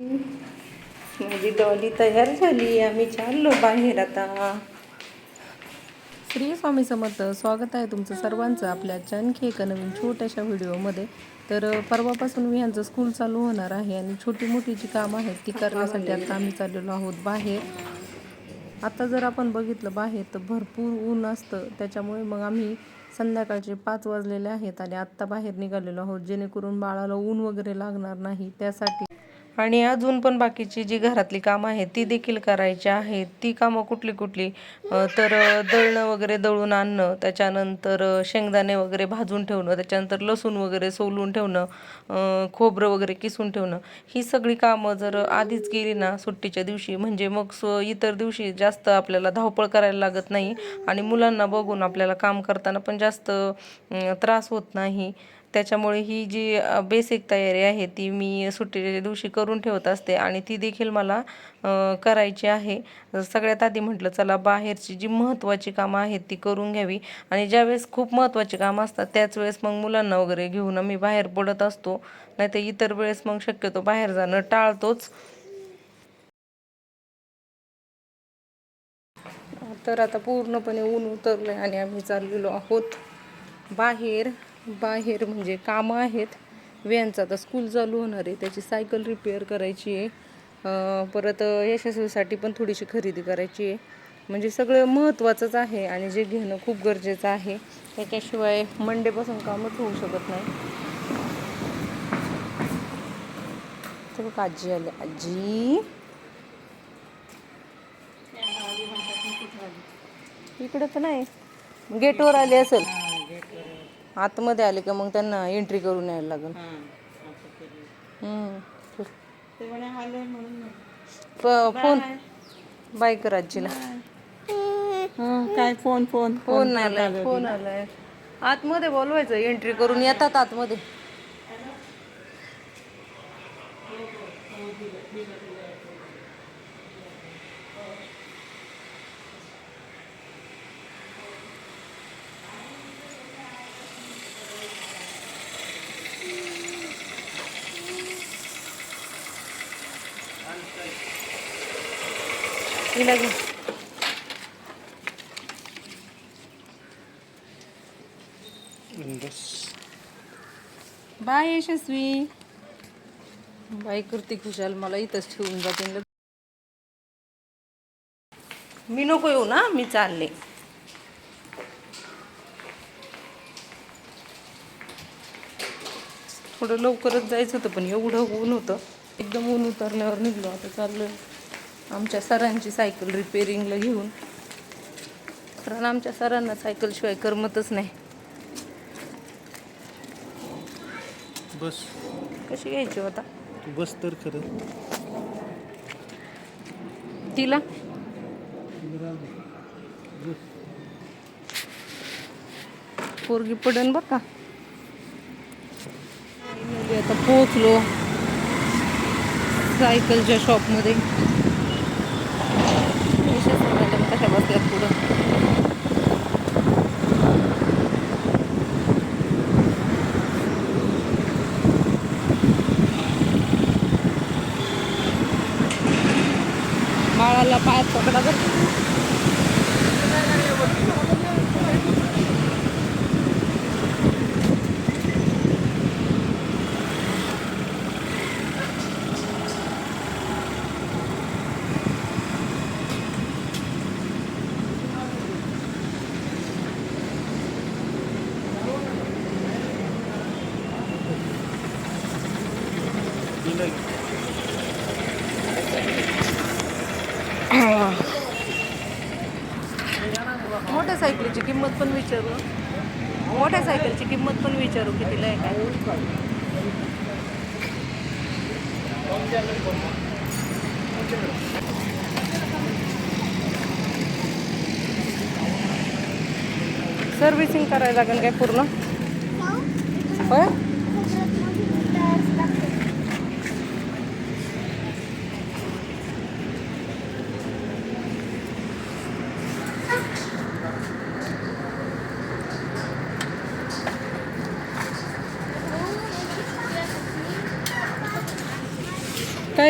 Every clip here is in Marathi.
माझी डॉली तयार झाली आम्ही चाललो बाहेर आता. श्री स्वामी समर्थ स्वागत आहे तुमचं सर्वांचं आपल्या आणखी एका नवीन छोट्याशा व्हिडिओमध्ये. तर परवापासून मी यांचं स्कूल चालू होणार आहे आणि छोटी मोठी जी कामं आहेत ती करण्यासाठी आता आम्ही चाललेलो आहोत बाहेर. आता जर आपण बघितलं बाहेर तर भरपूर ऊन असतं. त्याच्यामुळे मग आम्ही संध्याकाळचे पाच वाजलेले आहेत आणि आत्ता बाहेर निघालेलो आहोत. जेणेकरून बाळाला ऊन वगैरे लागणार नाही. त्यासाठी आणि अजून पण बाकीची जी घरातली कामं आहेत ती देखील करायची आहेत. ती कामं कुठली कुठली? तर दळणं वगैरे दळून आणणं त्याच्यानंतर शेंगदाणे वगैरे भाजून ठेवणं त्याच्यानंतर लसूण वगैरे सोलून ठेवणं खोबरं वगैरे किसून ठेवणं ही सगळी कामं जर आधीच केली ना सुट्टीच्या दिवशी म्हणजे मग स इतर दिवशी जास्त आपल्याला धावपळ करायला लागत नाही आणि मुलांना बघून आपल्याला काम करताना पण जास्त त्रास होत नाही. त्याच्यामुळे ही जी बेसिक तयारी आहे ती मी सुट्टीच्या दिवशी करून ठेवत असते आणि ती देखील मला करायची आहे. सगळ्यात आधी म्हटलं चला बाहेरची जी महत्त्वाची कामं आहेत ती करून घ्यावी. आणि ज्यावेळेस खूप महत्त्वाची कामं असतात त्याच वेळेस मग मुलांना वगैरे घेऊन आम्ही बाहेर पडत असतो. नाहीतर इतर वेळेस मग शक्यतो बाहेर जाणं टाळतोच. तर आता पूर्णपणे ऊन उतरलं आहे आणि आम्ही चाललेलो आहोत बाहेर. बाहेर म्हणजे कामं आहेत. व्यानचं आता स्कूल चालू होणार आहे. त्याची सायकल रिपेअर करायची आहे. परत यशस्वीसाठी पण थोडीशी खरेदी करायची आहे. म्हणजे सगळं महत्त्वाचंच आहे आणि जे घेणं खूप गरजेचं आहे. त्याच्याशिवाय मंडेपासून कामच होऊ शकत नाही. तर बघ आजी आली आजी. इकडं तर नाही. गेटवर आले असेल. आतमध्ये आले का मग त्यांना एंट्री करून यायला लागेल. हम्म. फ- फोन. बाय कर आजीला. काय फोन फोन फोन आलाय फोन आलाय. आतमध्ये बोलवायचं एंट्री करून येतात आतमध्ये. हिला घे बाय यशस्वी. बाय करते खुशाल मला इथंच ठेवून जाते. मी नको येऊ ना मी चालले. थोडं लवकरच जायचं होतं पण एवढं ऊन होतं. एकदम ऊन उतरल्यावर निघलो आता चाललोय. आमच्या सरांची सायकल रिपेअरिंगला घेऊन. कारण आमच्या सरांना सायकलशिवाय करमतच नाही. बस. कशी घ्यायची होता तू बस तर खरं. तिला? पोरगी पडन बघ का? आता पोहोचलो. सायकलच्या शॉपमध्ये यशस्वी मॅडम कशा बसल्यात पुढं? बाळाला पायात पकडा बरं मोठ्या सायकलीची किंमत पण विचारू. मोठ्या सायकलची किंमत पण विचारू कितीला आहे काय. सर्व्हिसिंग करायला लागेल काय पूर्ण? होय?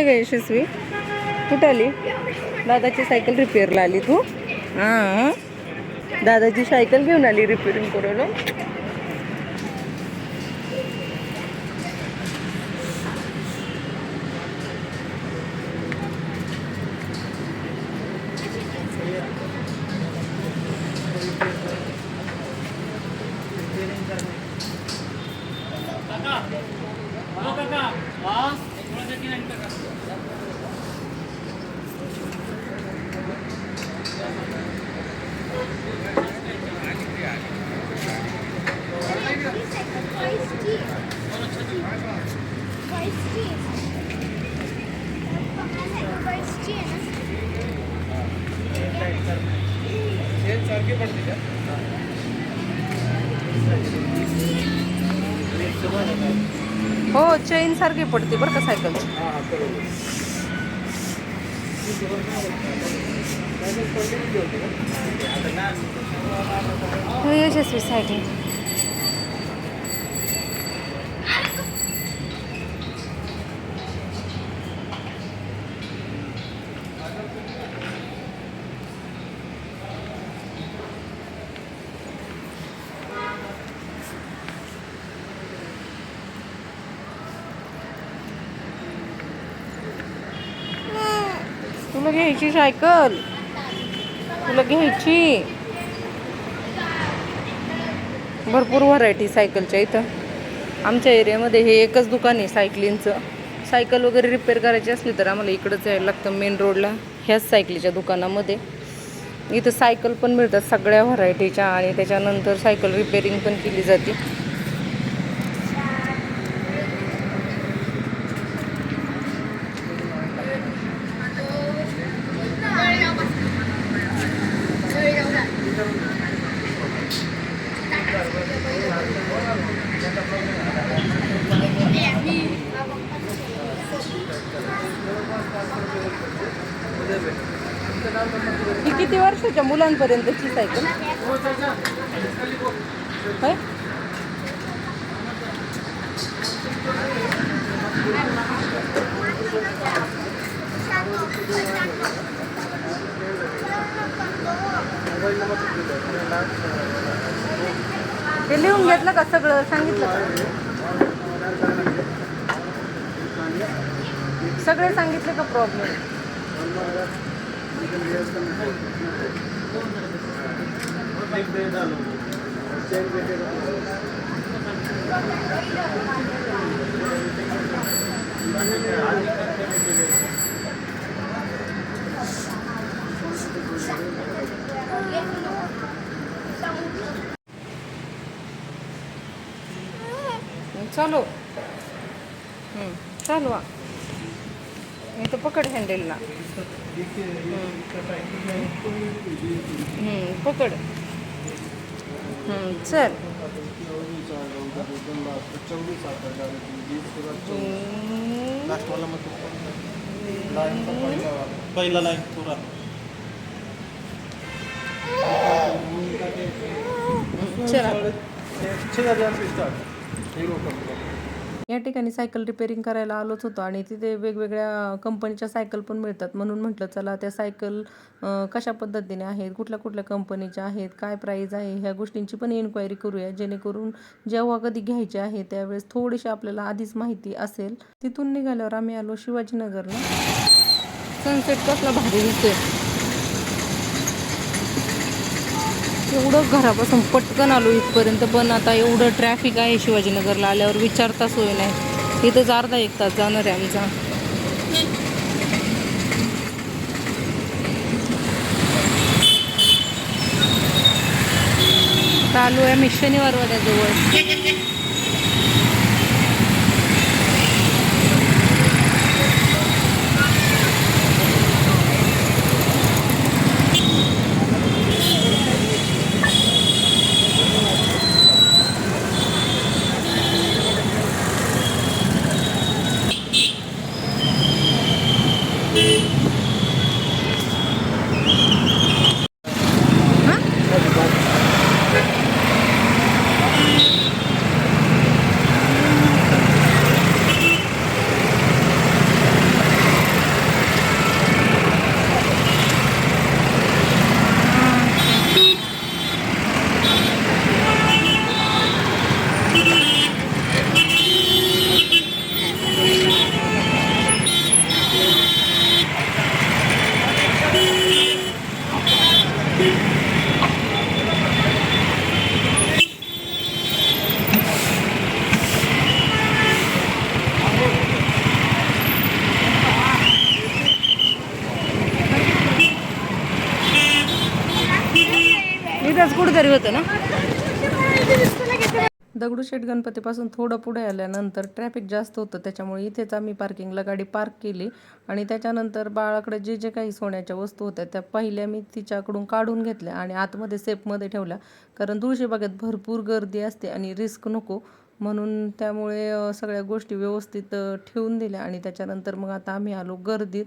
काय का यशस्वी. कुठं आली? दादाची सायकल रिपेअरला आली तू? हां दादाची सायकल घेऊन आली रिपेअरिंग करून. हो चेन सारखी पडते बरं का सायकलची यशस्वी सायकल तुला घ्यायची सायकल. तुला घ्यायची. भरपूर व्हरायटी सायकलच्या इथं. आमच्या एरियामध्ये हे एकच दुकान आहे सायकलिंगचं सायकल वगैरे रिपेअर करायची असली तर आम्हाला इकडंच यायला लागतं मेन रोडला ह्याच सायकलीच्या दुकानामध्ये. इथं सायकल पण मिळतात सगळ्या व्हरायटीच्या आणि त्याच्यानंतर सायकल रिपेअरिंग पण केली जाते ही किती वर्षाच्या मुलांपर्यंतची सायकल होय? ते लिहून घेतलं का सगळं? सांगितलं का? सगळे सांगितले का प्रॉब्लेम चालू. चालू आ. मी तर पकड हँडलला हम्म, पकड हम्म, चल हम्म, लास्टवाला मग लाईन पहिला लाईन पुरा चला हिरो या ठिकाणी सायकल रिपेअरिंग करायला आलोच होतो आणि तिथे वेगवेगळ्या कंपनीच्या सायकल पण मिळतात. म्हणून म्हटलं चला त्या सायकल कशा पद्धतीने आहेत कुठल्या कुठल्या कंपनीच्या आहेत काय प्राईज आहे ह्या गोष्टींची पण इन्क्वायरी करूया. जेणेकरून जेव्हा कधी घ्यायचे आहे त्यावेळेस थोडीशी आपल्याला आधीच माहिती असेल. तिथून निघाल्यावर आम्ही आलो शिवाजीनगरला. सनसेट कसला भारी दिसतोय. एवढं घरापासून पटकन आलो इथपर्यंत पण आता एवढं ट्रॅफिक आहे शिवाजीनगरला आल्यावर विचारता सोय नाही. इथंच अर्धा एक तास जाणार आहे आमचा. चालू आहे मी शनिवार ना दगडूशेठ गणपतीपासून थोडं पुढे आल्यानंतर ट्रॅफिक जास्त होतं त्याच्यामुळे इथेच आम्ही पार्किंगला गाडी पार्क केली. आणि त्याच्यानंतर बाळाकडे जे जे काही सोन्याच्या वस्तू होत्या त्या पहिल्या मी तिच्याकडून काढून घेतल्या आणि आतमध्ये सेफमध्ये ठेवल्या. कारण तुळशीबागेत भरपूर गर्दी असते आणि रिस्क नको. म्हणून त्यामुळे सगळ्या गोष्टी व्यवस्थित ठेवून दिल्या आणि त्याच्यानंतर मग आता आम्ही आलो गर्दीत.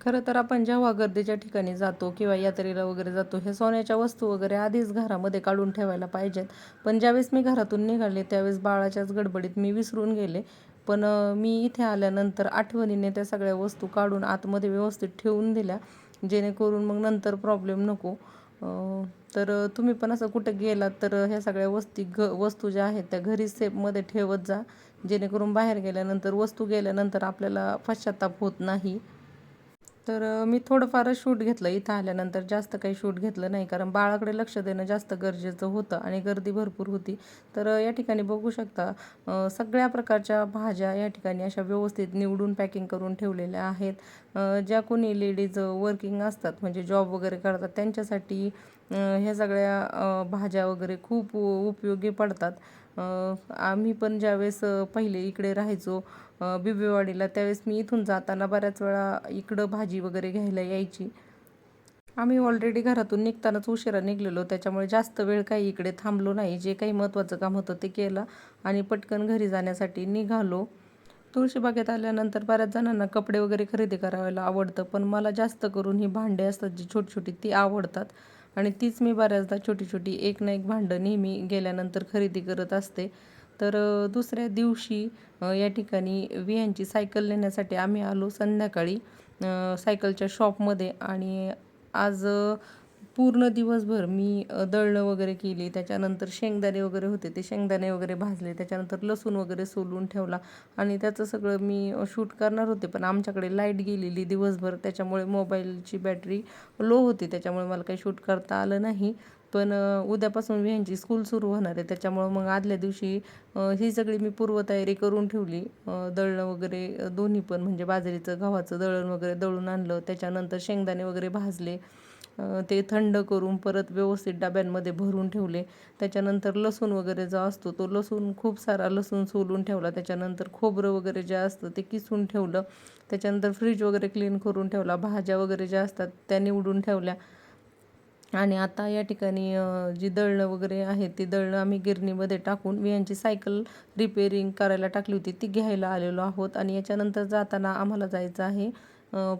खरं तर आपण जेव्हा गर्दीच्या ठिकाणी जातो किंवा यात्रेला वगैरे जातो हे सोन्याच्या वस्तू वगैरे आधीच घरामध्ये काढून ठेवायला पाहिजेत. पण ज्यावेळेस मी घरातून निघाले त्यावेळेस बाळाच्याच गडबडीत मी विसरून गेले. पण मी इथे आल्यानंतर आठवणीने त्या सगळ्या वस्तू काढून आतमध्ये व्यवस्थित ठेवून दिल्या. जेणेकरून मग नंतर प्रॉब्लेम नको. तर तुम्ही पण असं कुठं गेलात तर ह्या सगळ्या वस्ती घ वस्तू ज्या आहेत त्या घरी सेफमध्ये ठेवत जा. जेणेकरून बाहेर गेल्यानंतर वस्तू गेल्यानंतर आपल्याला पश्चाताप होत नाही. तर मी थोडंफारच शूट घेतलं इथं आल्यानंतर. जास्त काही शूट घेतलं नाही कारण बाळाकडे लक्ष देणं जास्त गरजेचं होतं आणि गर्दी भरपूर होती. तर या ठिकाणी बघू शकता सगळ्या प्रकारच्या भाज्या या ठिकाणी अशा व्यवस्थित निवडून पॅकिंग करून ठेवलेल्या आहेत. ज्या कोणी लेडीज वर्किंग असतात म्हणजे जॉब वगैरे करतात त्यांच्यासाठी ह्या सगळ्या भाज्या वगैरे खूप उपयोगी पडतात. आम्ही पण ज्यावेळेस पहिले इकडे राहायचो बिबवेवाडीला त्यावेळेस मी इथून जाताना बऱ्याच वेळा इकडं भाजी वगैरे घ्यायला यायची. आम्ही ऑलरेडी घरातून निघतानाच उशिरा निघलेलो. त्याच्यामुळे जास्त वेळ काही इकडे थांबलो नाही. जे काही महत्त्वाचं काम होतं ते केलं आणि पटकन घरी जाण्यासाठी निघालो. तुळशीबागेत आल्यानंतर बऱ्याच जणांना कपडे वगैरे खरेदी करायला आवडतं पण मला जास्त करून ही भांडे असतात जी छोटी छोटी ती आवडतात. आणि तीच मी बऱ्याचदा छोटी छोटी एक ना एक भांडं नेहमी गेल्यानंतर खरेदी करत असते. तर दुसऱ्या दिवशी या ठिकाणी वियांची सायकल नेण्यासाठी आम्ही आलो संध्याकाळी सायकलच्या शॉपमध्ये आणि आज पूर्ण दिवसभर मी दळणं वगैरे केली. त्याच्यानंतर शेंगदाणे वगैरे होते ते शेंगदाणे वगैरे भाजले. त्याच्यानंतर लसूण वगैरे सोलून ठेवला आणि त्याचं सगळं मी शूट करणार होते. पण आमच्याकडे लाइट गेलेली दिवसभर. त्याच्यामुळे मोबाईलची बॅटरी लो होती. त्याच्यामुळे मला काही शूट करता आलं नाही. पण उद्यापासून ह्यांची स्कूल सुरू होणार आहे. त्याच्यामुळं मग आदल्या दिवशी ही सगळी मी पूर्वतयारी करून ठेवली. दळणं वगैरे दोन्ही पण म्हणजे बाजरीचं गव्हाचं दळण वगैरे दळून आणलं. त्याच्यानंतर शेंगदाणे वगैरे भाजले. ते थंड करून परत व्यवस्थित डब्यांमध्ये भरून ठेवले. त्याच्यानंतर लसूण वगैरे जो असतो तो लसूण खूप सारा लसूण सोलून ठेवला. त्याच्यानंतर खोबरं वगैरे जे असतं ते किसून ठेवलं. त्याच्यानंतर फ्रीज वगैरे क्लीन करून ठेवला. भाज्या वगैरे ज्या असतात त्या निवडून ठेवल्या. आणि आता या ठिकाणी जी दळणं वगैरे आहेत ती दळणं आम्ही गिरणीमध्ये टाकून मी यांची सायकल रिपेरिंग करायला टाकली होती ती घ्यायला आलेलो आहोत. आणि याच्यानंतर जाताना आम्हाला जायचं आहे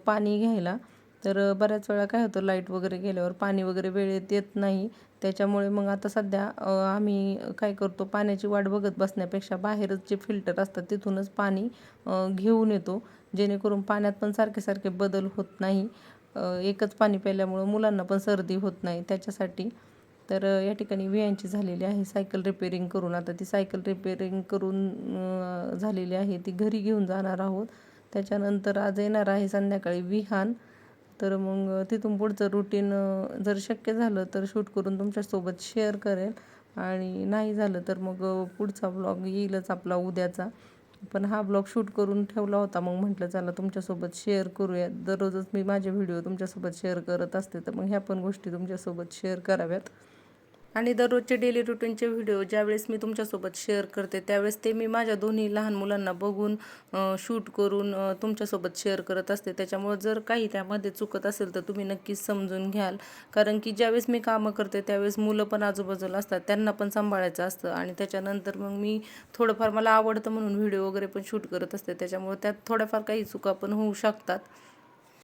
पाणी घ्यायला. तर बऱ्याच वेळा काय होतं लाइट वगैरे गेल्यावर पाणी वगैरे वेळेत येत नाही. त्याच्यामुळे मग आता सध्या आम्ही काय करतो पाण्याची वाट बघत बसण्यापेक्षा बाहेरच जे फिल्टर असतात तिथूनच पाणी घेऊन येतो. जेणेकरून पाण्यात पण सारखे सारखे बदल होत नाही. एकच पाणी प्यायल्यामुळं मुलांना पण सर्दी होत नाही. त्याच्यासाठी तर या ठिकाणी वियांची झालेली आहे. सायकल रिपेरिंग करून आता ती सायकल रिपेरिंग करून झालेली आहे. ती घरी घेऊन जाणार आहोत. त्याच्यानंतर आज येणार आहे संध्याकाळी विहान. तर मग तिथून पुढचं रुटीन जर शक्य झालं तर शूट करून तुमच्यासोबत शेअर करेल. आणि नाही झालं तर मग पुढचा ब्लॉग येईलच आपला उद्याचा. पण हा ब्लॉग शूट करून ठेवला होता. मग म्हटलं चला तुमच्यासोबत शेअर करूया. दररोजच मी माझे व्हिडिओ तुमच्यासोबत शेअर करत असते तर मग ह्या पण गोष्टी तुमच्यासोबत शेअर कराव्यात. आणि दररोजचे डेली रुटीनचे व्हिडिओ ज्यावेळेस मी तुमच्यासोबत शेअर करते त्यावेळेस ते मी माझ्या दोन्ही लहान मुलांना बघून शूट करून तुमच्यासोबत शेअर करत असते. त्याच्यामुळं जर काही त्यामध्ये चुकत असेल तर तुम्ही नक्कीच समजून घ्याल. कारण की ज्यावेळेस मी कामं करते त्यावेळेस मुलं पण आजूबाजूला असतात त्यांना पण सांभाळायचं असतं. आणि त्याच्यानंतर मग मी थोडंफार मला आवडतं म्हणून व्हिडिओ वगैरे पण शूट करत असते. त्याच्यामुळे त्यात थोड्याफार काही चुका पण होऊ शकतात.